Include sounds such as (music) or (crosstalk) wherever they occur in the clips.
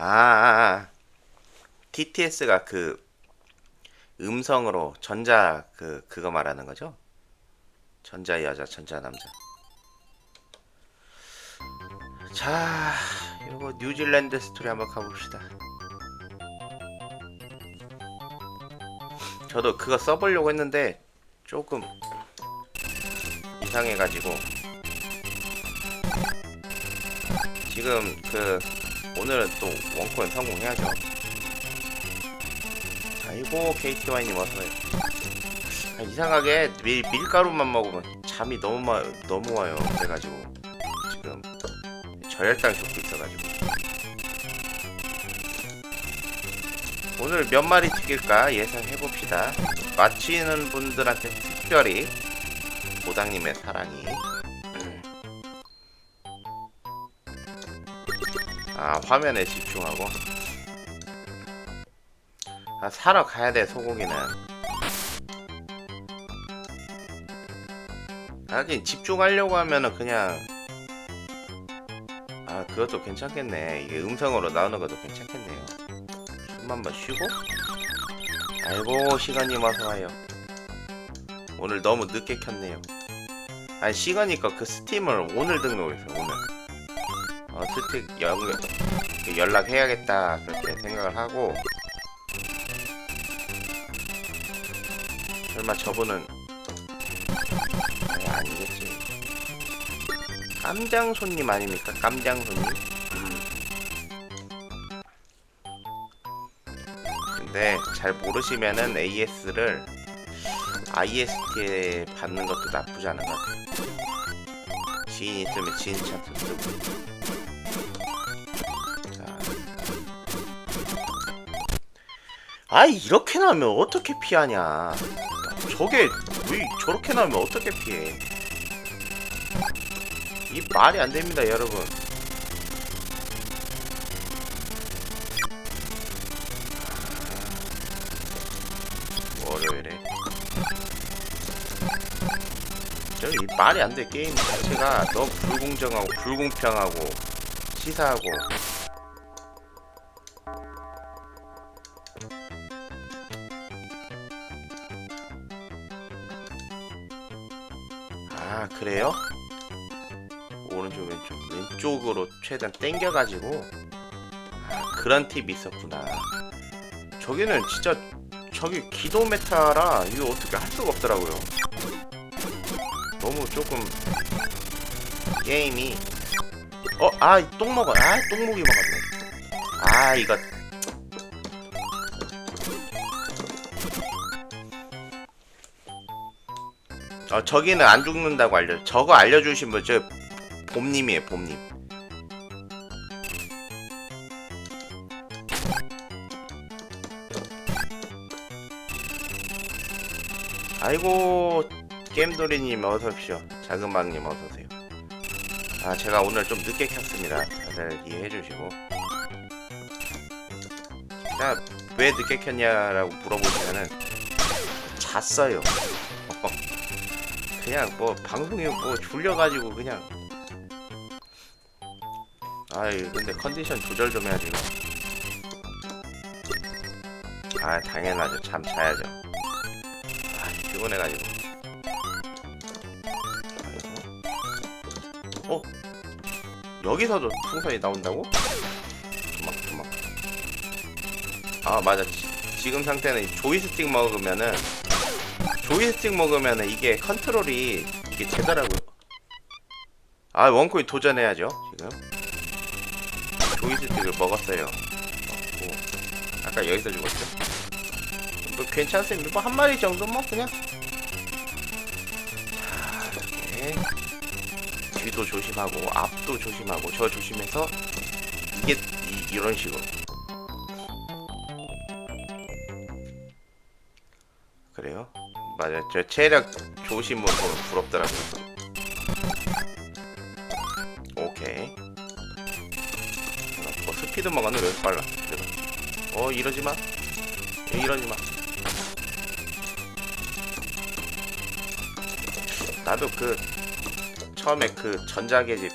아, 아, 아. TTS가 그 음성으로 전자 그 그거 말하는 거죠? 전자 여자, 전자 남자. 자, 이거 뉴질랜드 스토리 한번 가봅시다. 저도 그거 써보려고 했는데 조금 이상해가지고 지금 그 오늘은 또 원코인 성공해야죠. 아이고 KT 와인님 어서요. 아, 이상하게 밀, 밀가루만 먹으면 잠이 너무 마, 너무 와요. 그래가지고 지금 저혈당 겪고 있어가지고 오늘 몇 마리 튀길까 예상해 봅시다. 맞히는 분들한테 특별히 보당님의 사랑이 아 화면에 집중하고? 아 사러 가야 돼 소고기는. 하긴 집중하려고 하면은 그냥 아 그것도 괜찮겠네. 이게 음성으로 나오는 것도 괜찮겠네요. 숨 한번 쉬고? 아이고 시간님 어서와요. 오늘 너무 늦게 켰네요. 아니 시간이니까 그 스팀을 오늘 등록했어요 오늘 어 스틱 연, 연락해야겠다 그렇게 생각을 하고. 설마 저분은 아니 아니겠지. 깜장 손님 아닙니까? 깜장 손님? 음. 근데 잘 모르시면은 AS를 IST에 받는 것도 나쁘지 않은 것 같아요. 지인 있으면 지인 찬스 쓰고 아 이렇게 나오면 어떻게 피하냐? 저게 왜 저렇게 나오면 어떻게 피해? 이 말이 안 됩니다 여러분. 아, 월요일에. 저이 말이 안 돼. 게임 자체가 너무 불공정하고 불공평하고 치사하고 최대한 당겨가지고. 아 그런 팁이 있었구나. 저기는 진짜 저기 기도 메타라 이거 어떻게 할 수가 없더라고요. 너무 조금 게임이. 어 아 똥 먹어. 아 똥 목이 먹었네. 아 이거. 어 저기는 안 죽는다고 알려 저거 알려주신 분저 봄님이에요 봄님 아이고 게임돌이님 어서오십시오. 자금방님 어서오세요. 아 제가 오늘 좀 늦게 켰습니다. 다들 이해해주시고. 자 왜 늦게 켰냐라고 물어보시면은 잤어요. 그냥 뭐 방송이 뭐 졸려가지고 그냥. 아이 근데 컨디션 조절 좀 해야지 아 당연하죠. 잠 자야죠. 아 피곤해가지고. 어? 여기서도 풍선이 나온다고? 조막 조막 아 맞아 지, 지금 상태는 조이스틱 먹으면은 조이스틱 먹으면은 이게 컨트롤이 이게 되더라고요. 아 원코인 도전해야죠 지금. 조이스틱을 먹었어요. 먹고 아까 여기서 죽었죠. 뭐 괜찮습니다. 뭐 한 마리 정도 뭐 그냥. 뒤도 조심하고 앞도 조심하고 저 조심해서 이게 이, 이런 식으로. 그래요? 맞아 저 체력 분 보면 부럽더라고요. 오케이. 어, 스피드 먹었네. 왜 빨라? 스피드가. 어 이러지마. 이러지마. 나도 그 처음에 그 전자계집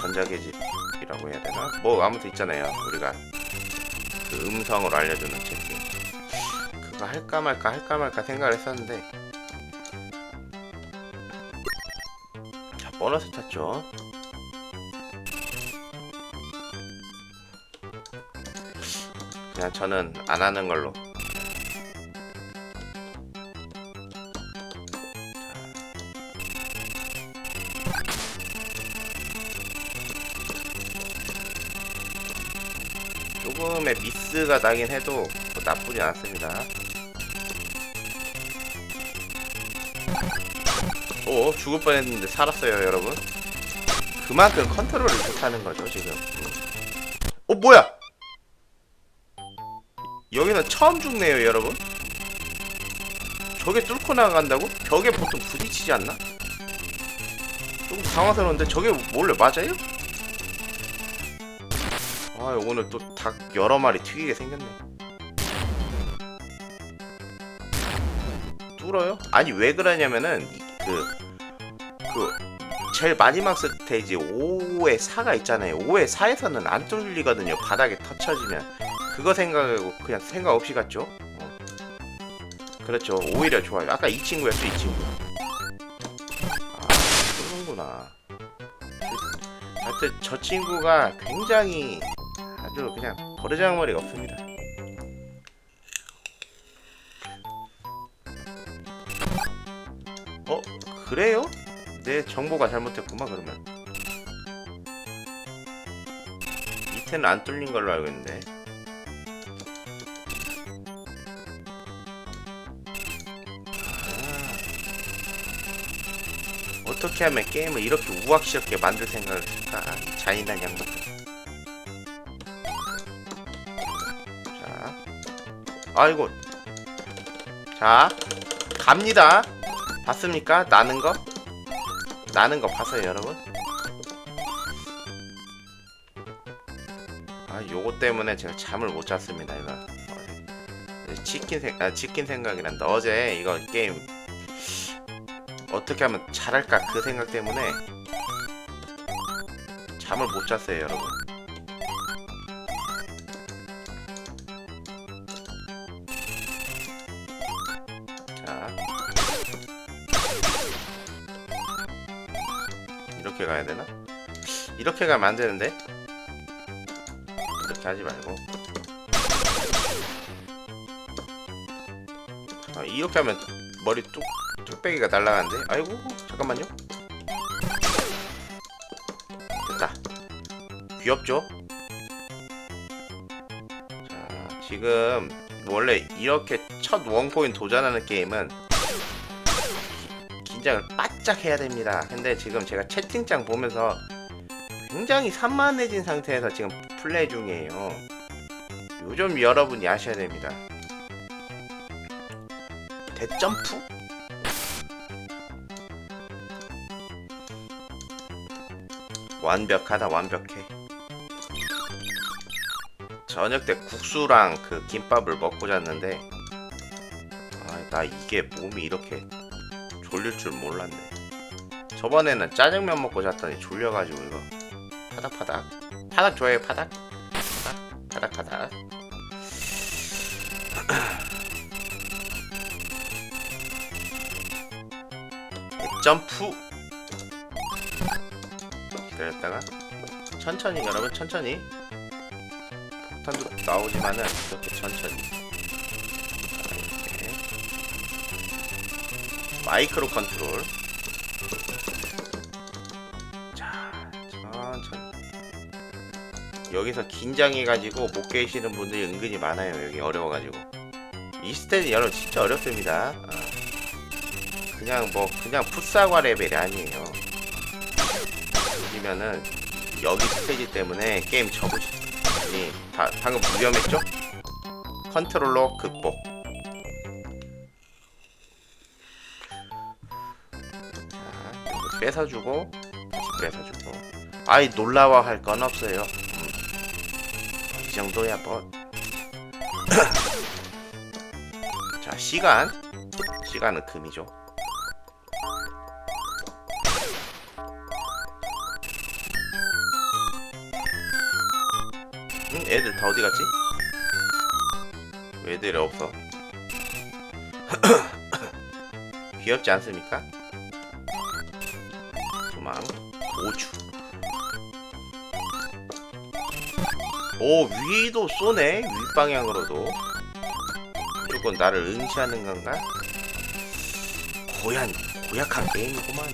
전자계집이라고 해야 되나? 뭐 아무튼 있잖아요. 우리가 그 음성으로 알려주는 채팅 그거 할까 말까 할까 말까 생각을 했었는데. 자 보너스 탔죠. 그냥 저는 안 하는 걸로 조금의 미스가 나긴 해도 뭐 나쁘지 않았습니다. 오 죽을 뻔했는데 살았어요 여러분. 그만큼 컨트롤을 못하는 거죠 지금. 어 뭐야? 여기는 처음 죽네요 여러분. 저게 뚫고 나간다고? 벽에 보통 부딪히지 않나? 조금 당황스러운데 저게 원래 맞아요? 아 오늘 또 닭 여러 마리 튀기게 생겼네. 뚫어요? 아니 왜 그러냐면은 그 그 제일 마지막 스테이지 5의 4가 있잖아요. 5의 4에서는 안 뚫리거든요. 바닥에 터쳐지면 그거 생각하고 그냥 생각 없이 갔죠. 어. 그렇죠. 오히려 좋아요. 아까 이 친구였죠, 이 친구. 아, 뚫는구나. 하여튼 저 친구가 굉장히 아주 그냥 버르장머리가 없습니다. 어? 그래요? 내 정보가 잘못됐구만 그러면 밑에는 안 뚫린 걸로 알고 있는데 아. 어떻게 하면 게임을 이렇게 우악스럽게 만들 생각을 했을까 잔인한 양반 아이고 자 갑니다 봤습니까? 나는 거? 나는 거 봤어요 여러분? 아 요거 때문에 제가 잠을 못 잤습니다 이거 어제. 치킨 생, 아, 치킨 생각이란다 어제 이거 게임 어떻게 하면 잘할까 그 생각 때문에 잠을 못 잤어요 여러분 이렇게 가면 안 되는데? 하지 말고. 아, 이렇게 하면 머리 뚝, 뚝배기가 날라가는데? 아이고, 잠깐만요. 됐다. 귀엽죠? 자, 지금 원래 이렇게 첫 원코인 도전하는 게임은 긴장을 바짝 해야 됩니다. 근데 지금 제가 채팅창 보면서 굉장히 산만해진 상태에서 지금 플레이 중이에요. 요즘 여러분이 아셔야 됩니다. 대점프? 완벽하다 완벽해. 저녁 때 국수랑 그 김밥을 먹고 잤는데 아, 나 이게 몸이 이렇게 졸릴 줄 몰랐네. 저번에는 짜장면 먹고 잤더니 졸려가지고 이거 파닥 파닥. 파닥 좋아해요 파닥? 파닥 파닥 파닥. 점프. 기다렸다가 천천히 여러분 천천히. 폭탄도 나오지만은 이렇게 천천히. 자, 이렇게. 마이크로 컨트롤 여기서 긴장해가지고 못 계시는 분들이 은근히 많아요 여기 어려워가지고. 이 스테이지 여러분 진짜 어렵습니다. 어. 그냥 뭐 그냥 풋사과 레벨이 아니에요. 보시면은 여기 스테이지 때문에 게임 접으시니 다 방금 위험했죠? 컨트롤러 극복. 자 뺏어주고 뺏어주고. 아이 놀라워 할 건 없어요 정도야 뭐 (coughs) 자 시간 시간은 금이죠 응? 애들 다 어디 갔지? 왜 애들이 없어? (coughs) 귀엽지 않습니까? 도망 오주 오 위도 쏘네 윗방향으로도. 무조건 나를 응시하는 건가? 고얀 고약한 게임이구만.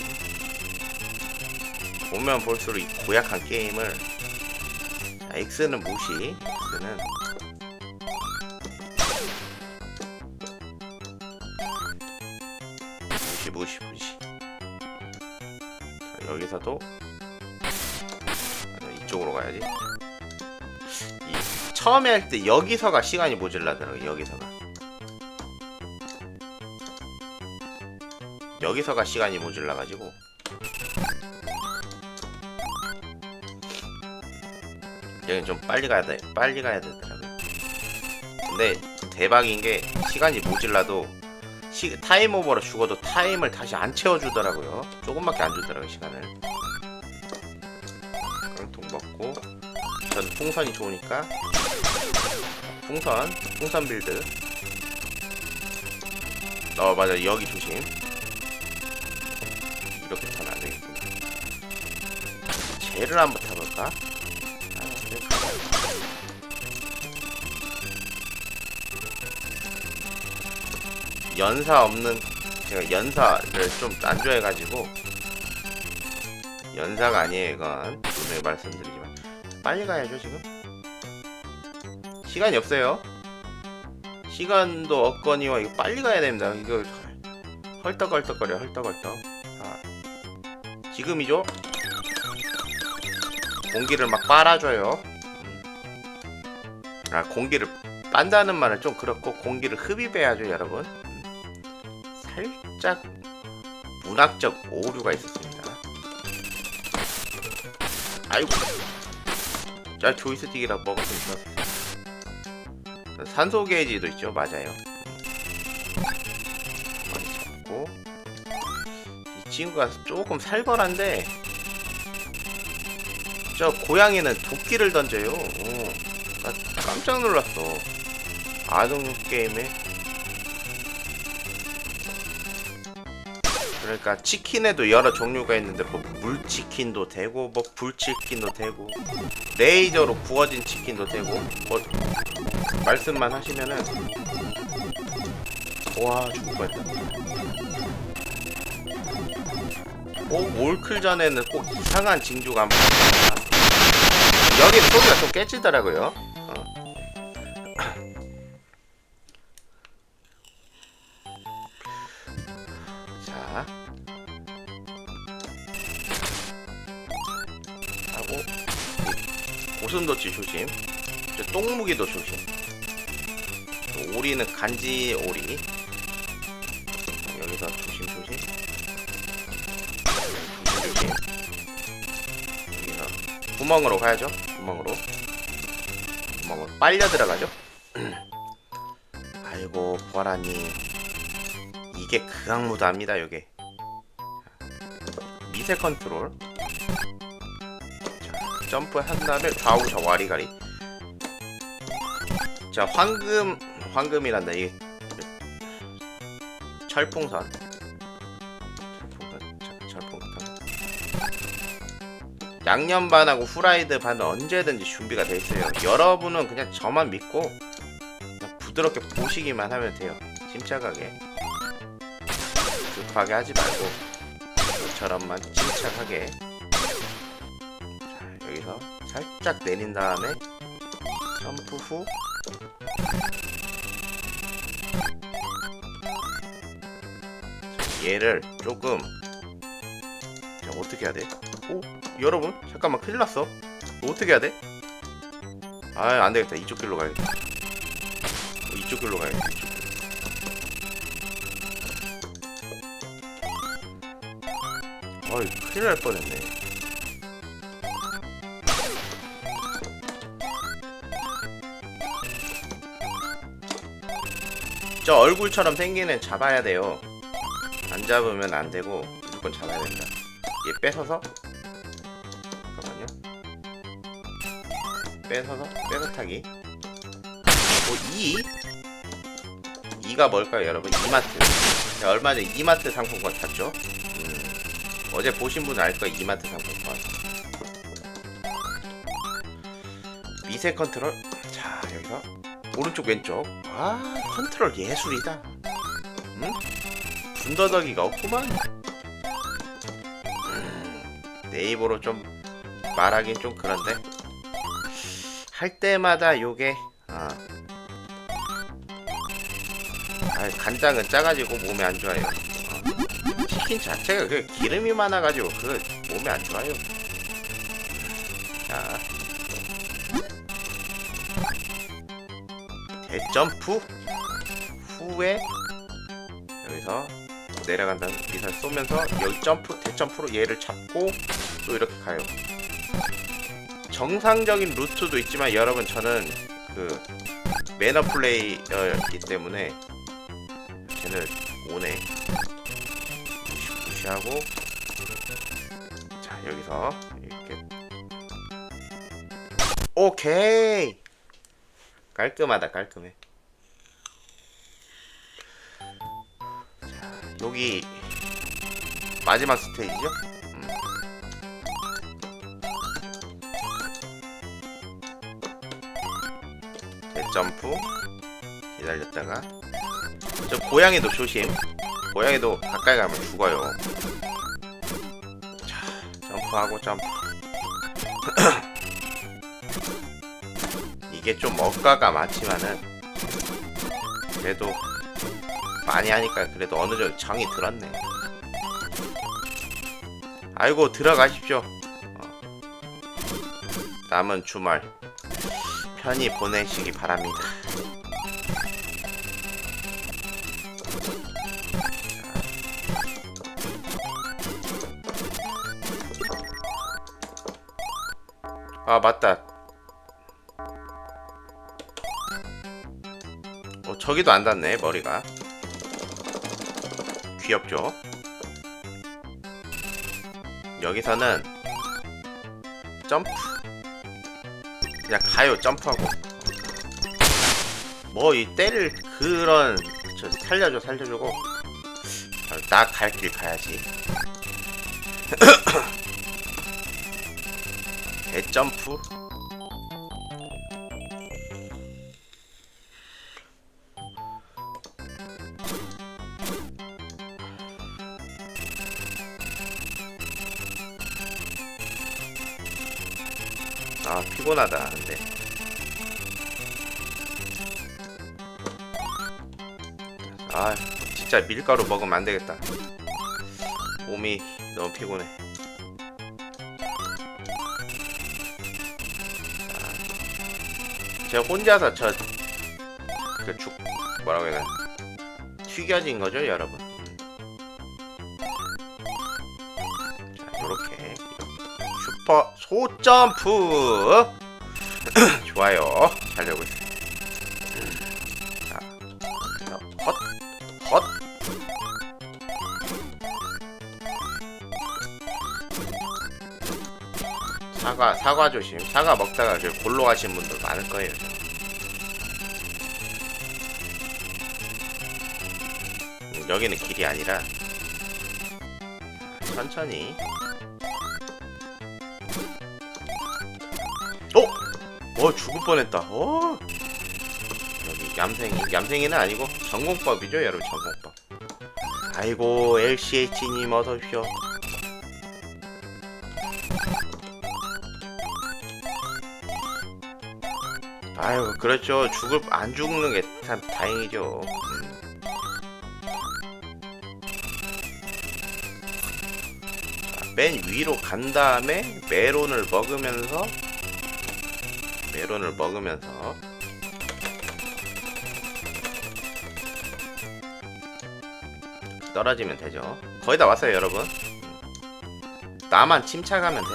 보면 볼수록 이 고약한 게임을. 자, X는 무시 X는. 무시 무시 무시. 자, 여기서도. 맞아, 이쪽으로 가야지. 이, 처음에 할 때 여기서가 시간이 모질라더라고 여기서가. 여기서가 시간이 모질라가지고. 여긴 좀 빨리 가야 돼 빨리 가야 되더라고요. 근데 대박인 게 시간이 모질라도 시, 타임 오버로 죽어도 타임을 다시 안 채워주더라고요. 조금밖에 안 주더라고요 시간을. 깡통 먹고. 전 풍선이 좋으니까 풍선 풍선 빌드. 어 맞아. 여기 조심. 이렇게 타면 안 되겠구나. 쟤를 한번 타볼까? 아. 연사 없는 제가 연사를 좀 안 좋아해가지고. 연사가 아니에요 이건. 분명히 말씀드리지만. 빨리 가야죠 지금 시간이 없어요. 시간도 없거니와 이거 빨리 가야 됩니다. 이거 헐떡헐떡거려 헐떡헐떡. 자, 지금이죠? 공기를 막 빨아줘요. 음. 아 공기를 빤다는 말은 좀 그렇고 공기를 흡입해야죠 여러분. 음. 살짝 문학적 오류가 있었습니다. 아이고. 자 조이스틱이라 먹었으면 좋았어요 산소 게이지도 있죠. 맞아요. 많이 잡고. 이 친구가 조금 살벌한데 저 고양이는 도끼를 던져요. 어, 나 깜짝 놀랐어. 아동용 게임에. 그러니까 치킨에도 여러 종류가 있는데 뭐 물치킨도 되고 뭐 불치킨도 되고 레이저로 구워진 치킨도 되고 뭐 말씀만 하시면은 와 죽을 뻔했다. 꼭 올클 전에는 꼭 이상한 징조가 한번 여기 소리가 좀 깨지더라고요. 어. 자. 하고 고슴도치 조심. 저 똥무기도 조심. 또 오리는 간지 오리. 여기서 조심 조심. 조심 여기서 구멍으로 가야죠. 구멍으로. 구멍으로 빨려 들어가죠. (clears throat) 아이고 보아라님 이게 극악무도합니다 요게. 미세 컨트롤. 자, 점프 한 다음에 좌우 저 와리가리. 자 황금 황금이란다 이게. 철풍선. 철풍선 철- 철풍선. 양념 반하고 후라이드 반은 언제든지 준비가 돼 있어요. 여러분은 그냥 저만 믿고 그냥 부드럽게 보시기만 하면 돼요. 침착하게. 급하게 하지 말고 저처럼만 침착하게. 자 여기서 살짝 내린 다음에 점프 후 얘를 조금 자 어떻게 해야 돼? 오 여러분 잠깐만 큰일 났어. 어떻게 해야 돼? 아 안되겠다. 이쪽 길로 가야겠다. 어, 이쪽 길로 가야겠다 이쪽 길로. 어이 큰일 날 뻔했네. 저 얼굴처럼 애 잡아야 돼요 안 잡으면 안 되고 무조건 잡아야 된다. 얘 뺏어서? 잠깐만요. 뺏어서? 뺏어 타기? 뭐 2? 이가 뭘까요 여러분? 이마트. 제가 얼마 전에 이마트 상품권 샀죠? 음, 어제 보신 분은 알 거예요 이마트 상품권. 미세 컨트롤. 자 여기서. 오른쪽 왼쪽. 아 컨트롤 예술이다. 응? 분더더기가 없구만. 음, 내 입으로 좀 말하긴 좀 그런데. 할 때마다 요게 아, 아 간장은 짜가지고 몸에 안 좋아요. 어. 치킨 자체가 그 기름이 많아가지고 그 몸에 안 좋아요. 자. 대점프 후에 여기서 내려간 다음 미사일 쏘면서 여기 점프 대점프로 얘를 잡고 또 이렇게 가요. 정상적인 루트도 있지만 여러분 저는 그 매너 플레이어이기 때문에 쟤는 오네. 무시, 무시하고. 자 여기서 이렇게. 오케이! 깔끔하다 깔끔해 여기 마지막 스테이지죠 음. 대점프. 기다렸다가. 저 고양이도 조심. 고양이도 가까이 가면 죽어요. 자 점프하고 점프. (clears throat) 이게 좀 억가가 많지만은 그래도 많이 하니까 그래도 어느 정도 정이 들었네 아이고 들어가십시오 어. 남은 주말 편히 보내시기 바랍니다. 아 맞다. 어 저기도 안 닿네 머리가. 귀엽죠? 여기서는 점프. 그냥 가요 점프하고. 뭐 이 때릴 그런 저 살려줘 살려주고. 나 갈 길 가야지. (coughs) 대점프 아 피곤하다 근데. 아 진짜 밀가루 먹으면 안 되겠다. 몸이 너무 피곤해. 아, 제가 혼자서 저 그 죽 뭐라고 해야 되나? 튀겨진 거죠 여러분? 자 요렇게 슈퍼 소점프 좋아요. 잘 되고 있어요. 자헛 헛. 사과 사과 조심. 사과 먹다가 그 골로 가신 분들 많을 거예요. 음, 여기는 길이 아니라 천천히 어? 어 죽을 뻔했다. 어. 여기 얌생이 얌생이는 아니고 전공법이죠, 여러분 전공법. 아이고 LCH님 어서 오십시오. 아유 그렇죠 죽을 안 죽는 게 참 다행이죠. 음. 자, 맨 위로 간 다음에 메론을 먹으면서 메론을 먹으면서 떨어지면 되죠. 거의 다 왔어요, 여러분. 음. 나만 침착하면 돼.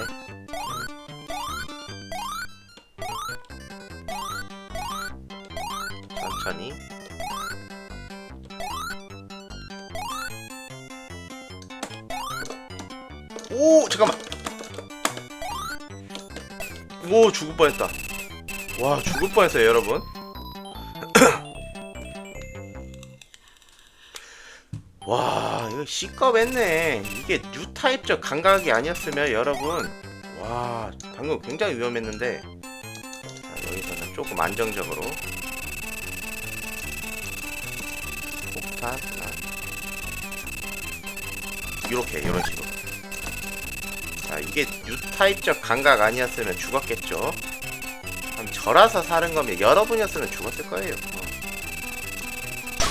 천천히. 오, 잠깐만. 오, 죽을 뻔했다. 와 죽을 뻔했어요 여러분. (clears throat) 와 이거 C급했네. 이게 뉴 타입적 감각이 아니었으면 여러분. 와 방금 굉장히 위험했는데. 자, 여기서는 조금 안정적으로. 폭탄 이렇게 이런 식으로. 자 이게 뉴 타입적 감각 아니었으면 죽었겠죠 저라서 사는 거면 여러분이었으면 죽었을 거예요. 어.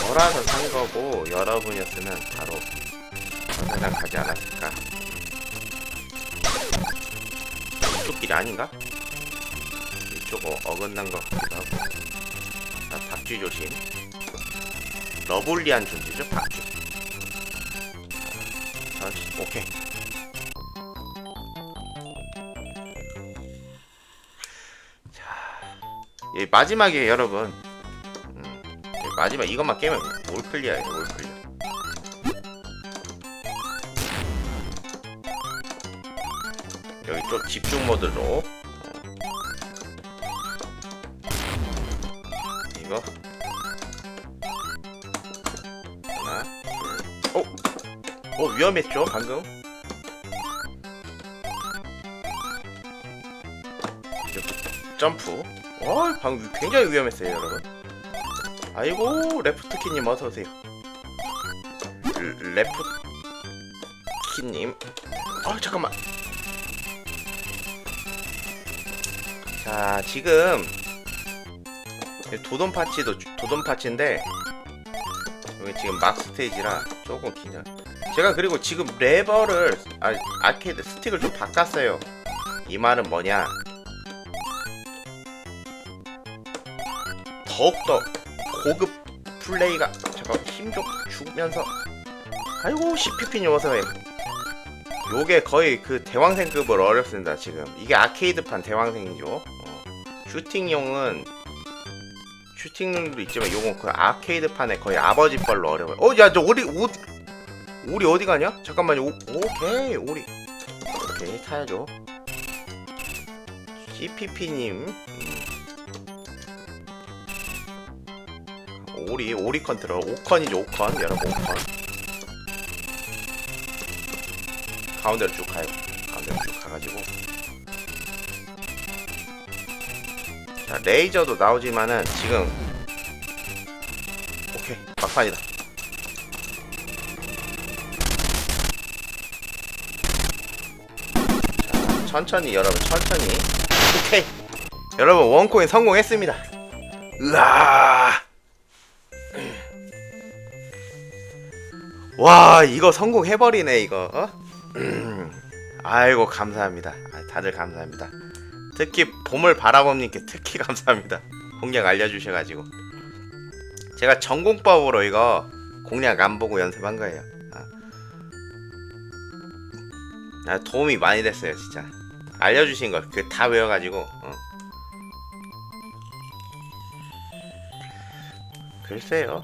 저라서 산 거고 여러분이었으면 바로 세상 가지 않았을까. 이쪽 길이 아닌가? 이쪽 어, 어긋난 것 같기도 하고. 자 박쥐 조심. 러블리한 존재죠 박쥐. 자, 오케이 예, 마지막에 여러분. 음, 예, 마지막 이것만 깨면 올 클리어예요 올 클리어. 여기 좀 집중 모드로. 어. 이거. 하나 둘. 어? 어 위험했죠 방금? 점프 어? 방금 굉장히 위험했어요 여러분. 아이고 레프트키님 어서오세요. 레프트키님. 아 잠깐만. 자 지금 도돈 파치도 주- 도돈 파치인데 여기 지금 막 스테이지라 조금 긴장. 제가 그리고 지금 레버를 아, 아케이드 스틱을 좀 바꿨어요. 이 말은 뭐냐 더욱더 고급 플레이가 잠깐 힘 좀 주면서 아이고 CPP님 어서와요 요게 거의 그 대왕생급을 어렵습니다 지금. 이게 아케이드판 대왕생이죠. 어. 슈팅용은 슈팅용도 있지만 요건 그 아케이드판에 거의 아버지 뻘로 어려워요. 어 야 저 오리 오, 오리 어디 가냐? 잠깐만요. 오, 오케이 오리. 오케이 타야죠. CPP님 오리 오리 컨트롤. 5컨이죠 5컨 여러분 5컨. 가운데로 쭉 가요. 가운데로 쭉 가가지고. 자 레이저도 나오지만은 지금 오케이 막판이다. 자 천천히 여러분 천천히. 오케이. 여러분 원코인 성공했습니다. 으아 와 이거 성공해버리네 이거. 어? (clears throat) 아이고 감사합니다. 아, 다들 감사합니다. 특히 봄을 바라봄님께 특히 (laughs) 감사합니다. 공략 알려주셔가지고. 제가 전공법으로 이거 공략 안 보고 연습한 거예요. 아, 아, 도움이 많이 됐어요 진짜. 알려주신 거 그 다 외워가지고 어. 글쎄요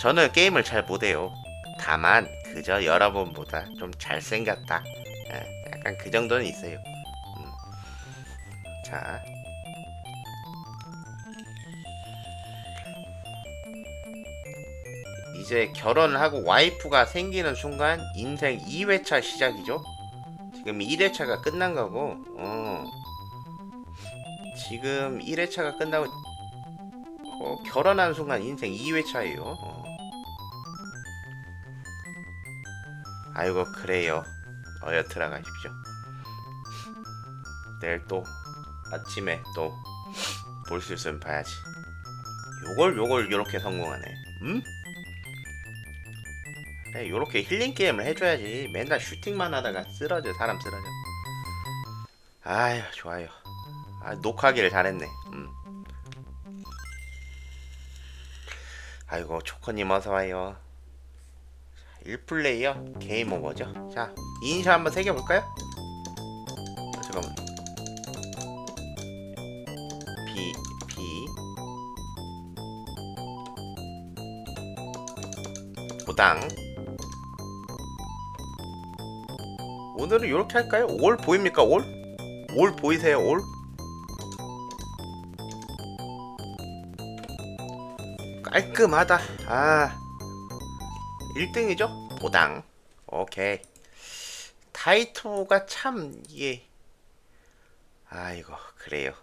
저는 게임을 잘 못해요. 다만 그저 여러분보다 좀 잘생겼다. 예, 약간 그 정도는 있어요. 음. 자. 이제 결혼을 하고 와이프가 생기는 순간 인생 2회차 시작이죠. 지금 1회차가 끝난 거고, 어. 지금 1회차가 끝나고 어, 결혼한 순간 인생 2회차예요. 어. 아이고 그래요. 어여 들어가십시오. 내일 또 아침에 또 볼 수 있으면 봐야지. 요걸 요걸 요렇게 성공하네. 음? 그래, 요렇게 힐링 게임을 해줘야지. 맨날 슈팅만 하다가 쓰러져 사람 쓰러져. 아휴 좋아요. 아 녹화하기를 잘했네. 음. 아이고 초코님 어서 와요. 1플레이어 게임 오버죠. 자 이니셜 한번 새겨볼까요? 아, 잠깐만. B B 보당. 오늘은 이렇게 할까요? 올 보입니까? 올? 올 보이세요? 올? 깔끔하다. 아, 1등이죠? 보당. 오케이. 타이토가 참 이게 아이고 그래요.